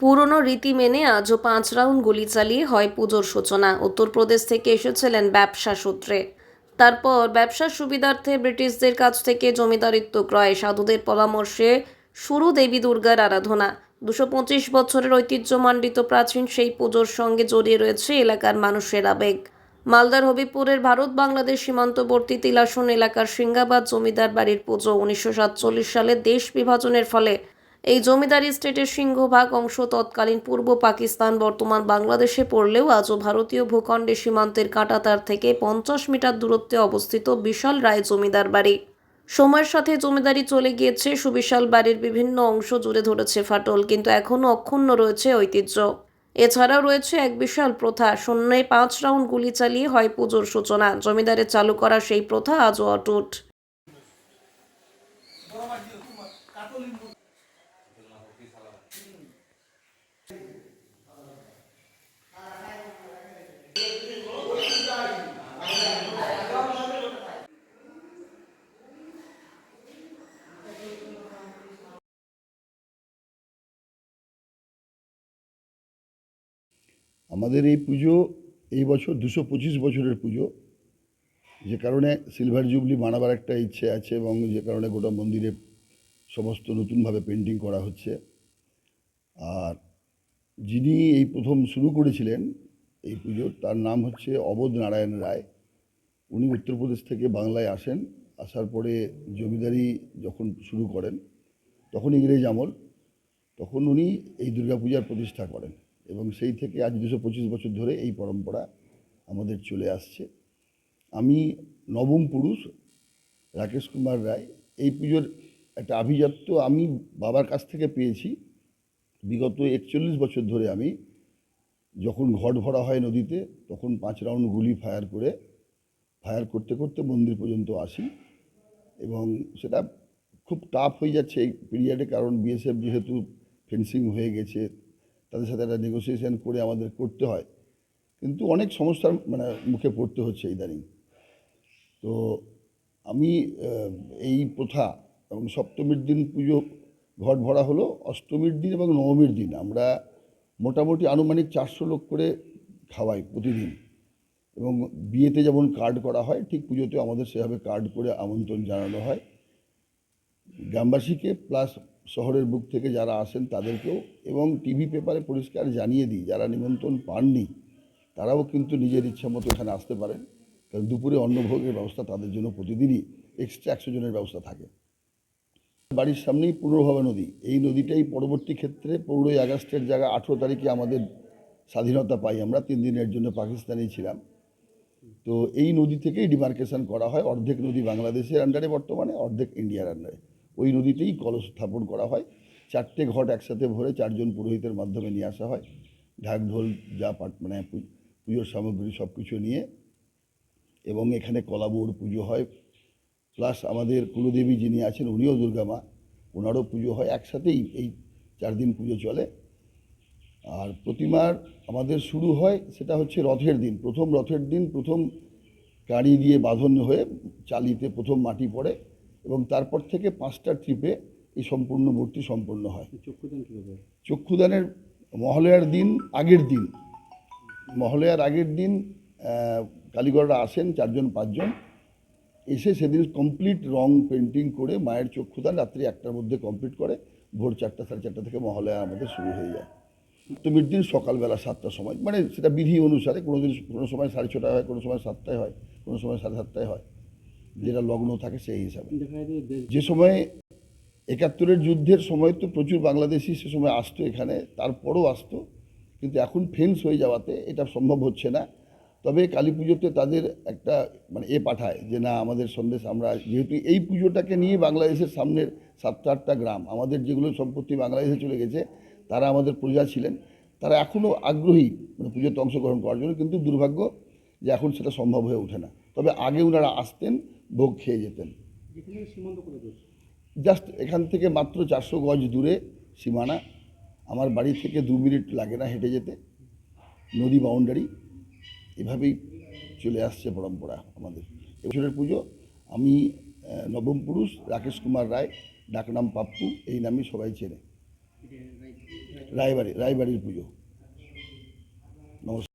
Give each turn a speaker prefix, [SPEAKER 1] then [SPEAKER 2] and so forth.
[SPEAKER 1] পুরনো রীতি মেনে আজও পাঁচ রাউন্ড গুলি চালিয়ে হয় পুজোর সূচনা। উত্তরপ্রদেশ থেকে এসেছিলেন ব্যবসা সূত্রে। তারপর ব্যবসার সুবিধার্থে ব্রিটিশদের কাছ থেকে জমিদারিত্ব ক্রয় সাধুদের পরামর্শে শুরু দেবী দুর্গার আরাধনা। দুশো পঁচিশ বছরের ঐতিহ্যমণ্ডিত প্রাচীন সেই পুজোর সঙ্গে জড়িয়ে রয়েছে এলাকার মানুষের আবেগ। মালদার হবিপুরের ভারত বাংলাদেশ সীমান্তবর্তী তিলাসন এলাকার সিঙ্গাবাদ জমিদার বাড়ির পুজো উনিশশো সাতচল্লিশ সালে দেশ বিভাজনের ফলে এই জমিদারি স্টেটের সিংহভাগ অংশ তৎকালীন পূর্ব পাকিস্তান, বর্তমান বাংলাদেশে পড়লেও আজও ভারতীয় ভূখণ্ডে সীমান্তের কাঁটাতার থেকে পঞ্চাশ মিটার দূরত্বে অবস্থিত বিশাল রায় জমিদার বাড়ি। সময়ের সাথে জমিদারি চলে গিয়েছে, সুবিশাল বাড়ির বিভিন্ন অংশ জুড়ে ধরেছে ফাটল, কিন্তু এখনও অক্ষুণ্ণ রয়েছে ঐতিহ্য। এছাড়াও রয়েছে এক বিশাল প্রথা শূন্যে পাঁচ রাউন্ড গুলি চালিয়ে হয় পুজোর সূচনা জমিদারের চালু করা সেই প্রথা আজও অটুট।
[SPEAKER 2] আমাদের এই পুজো, এই বছর দুশো পঁচিশ বছরের পুজো। যে কারণে সিলভার জুবলি মানাবার একটা ইচ্ছে আছে এবং যে কারণে গোটা মন্দিরে সমস্ত নতুনভাবে পেন্টিং করা হচ্ছে। আর যিনি এই প্রথম শুরু করেছিলেন এই পুজো, তার নাম হচ্ছে অবধ নারায়ণ রায়। উনি উত্তরপ্রদেশ থেকে বাংলায় আসেন, আসার পরে জমিদারি যখন শুরু করেন, তখন ইংরেজ আমল, তখন উনি এই দুর্গাপূজার প্রতিষ্ঠা করেন। এবং সেই থেকে আজ দুশো পঁচিশ বছর ধরে এই পরম্পরা আমাদের চলে আসছে। আমি নবম পুরুষ, রাকেশ কুমার রায়। এই পুজোর একটা আভিজাত্য আমি বাবার কাছ থেকে পেয়েছি। বিগত একচল্লিশ বছর ধরে আমি যখন ঘট ভরা হয় নদীতে, তখন পাঁচ রাউন্ড গুলি ফায়ার করে, ফায়ার করতে করতে মন্দির পর্যন্ত আসি এবং সেটা খুব টাফ হয়ে যাচ্ছে এই পিরিয়ডে কারণ বিএসএফ যেহেতু ফেন্সিং হয়ে গেছে তাদের সাথে একটা নেগোসিয়েশন করে আমাদের করতে হয়। কিন্তু অনেক সমস্যার মানে মুখে পড়তে হচ্ছে ইদানিং। তো আমি এই প্রথা এবং সপ্তমীর দিন পুজো ঘট ভরা হলো, অষ্টমীর দিন এবং নবমীর দিন। আমরা মোটামুটি আনুমানিক চারশো লোক করে খাওয়াই প্রতিদিন। এবং বিয়েতে যেমন কার্ড করা হয়, ঠিক পুজোতেও আমাদের সেভাবে কার্ড করে আমন্ত্রণ জানানো হয়। গ্রামবাসীকে প্লাস শহরের বুক থেকে যারা আসেন তাদেরকেও এবং টিভি পেপারে পরিষ্কার জানিয়ে দিই, যারা নিমন্ত্রণ পাননি, তারাও কিন্তু নিজের ইচ্ছা মতো এখানে আসতে পারেন। কারণ দুপুরে অন্নভোগের ব্যবস্থা তাদের জন্য প্রতিদিনই এক্সট্রা একশো জনের ব্যবস্থা থাকে। বাড়ির সামনেই পুনর্ভবা নদী। এই নদীটাই পরবর্তী ক্ষেত্রে পনেরোই আগস্টের জায়গা আঠেরো তারিখে আমাদের স্বাধীনতা পাই আমরা, তিন দিনের জন্য পাকিস্তানেই ছিলাম। তো এই নদী থেকেই ডিমার্কেশন করা হয়। অর্ধেক নদী বাংলাদেশের আন্ডারে বর্তমানে, অর্ধেক ইন্ডিয়ার আন্ডারে ওই নদীতেই কলস স্থাপন করা হয়। চারটে ঘট একসাথে ভরে চারজন পুরোহিতের মাধ্যমে নিয়ে আসা হয়। ঢাক ঢোল যা পাট মানে পুজোর সামগ্রী সব কিছু নিয়ে এবং এখানে কলাবৌর পুজো হয়। প্লাস আমাদের কুলদেবী যিনি আছেন উনিও দুর্গা মা, ওনারও পুজো হয় একসাথেই এই চার দিন পুজো চলে। আর প্রতিমার আমাদের শুরু হয়, সেটা হচ্ছে রথের দিন। প্রথম রথের দিন প্রথম গাড়ি দিয়ে বাঁধন হয়ে চালিতে প্রথম মাটি পড়ে। এবং তারপর থেকে পাঁচটা ট্রিপে এই সম্পূর্ণ মূর্তি সম্পূর্ণ হয়।
[SPEAKER 3] চক্ষুদান কীভাবে?
[SPEAKER 2] চক্ষুদানের মহালয়ার দিন আগের দিন। মহালয়ার আগের দিন কালীগড়রা আসেন চারজন পাঁচজন। এসে সেদিন কমপ্লিট রং পেন্টিং করে মায়ের চক্ষুদান রাত্রি একটার মধ্যে কমপ্লিট করে। ভোর চারটা সাড়ে চারটা থেকে মহালয়া আমাদের শুরু হয়ে যায়। সপ্তমীর দিন সকালবেলা সাতটার সময় মানে সেটা বিধি অনুসারে কোনো দিন কোনো সময় সাড়ে ছটায় হয় কোনো সময় সাতটায় হয় কোনো সময় সাড়ে সাতটায় হয়। যেটা লগ্ন থাকে সেই হিসাবে।
[SPEAKER 3] যে
[SPEAKER 2] সময় একাত্তরের যুদ্ধের সময় তো প্রচুর বাংলাদেশি সে সময় আসতো এখানে তারপরও আসতো কিন্তু এখন ফেন্স হয়ে যাওয়াতে এটা সম্ভব হচ্ছে না। তবে কালী পুজোতে তাদের একটা মানে এ পাঠায় যে না আমাদের সন্দেশ আমরা যেহেতু এই পুজোটাকে নিয়ে বাংলাদেশের সামনের সাতটা আটটা গ্রাম আমাদের যেগুলো সম্পত্তি বাংলাদেশে চলে গেছে তারা আমাদের প্রজা ছিলেন। তারা এখনও আগ্রহী মানে পুজোতে অংশগ্রহণ করার জন্য কিন্তু দুর্ভাগ্য যে এখন সেটা সম্ভব হয়ে ওঠে না। তবে আগে ওনারা আসতেন ভোগ খেয়ে যেতেন। জাস্ট এখান থেকে মাত্র চারশো গজ দূরে সীমানা। আমার বাড়ি থেকে দু মিনিট লাগে না হেঁটে যেতে। নদী বাউন্ডারি এভাবেই চলে আসছে পরম্পরা আমাদের। এবছরের পুজো আমি নবম পুরুষ রাকেশ কুমার রায় ডাকনাম পাপ্পু এই নামে সবাই চেনে। রায়বাড়ি রায়বাড়ির পুজো। নমস্কার।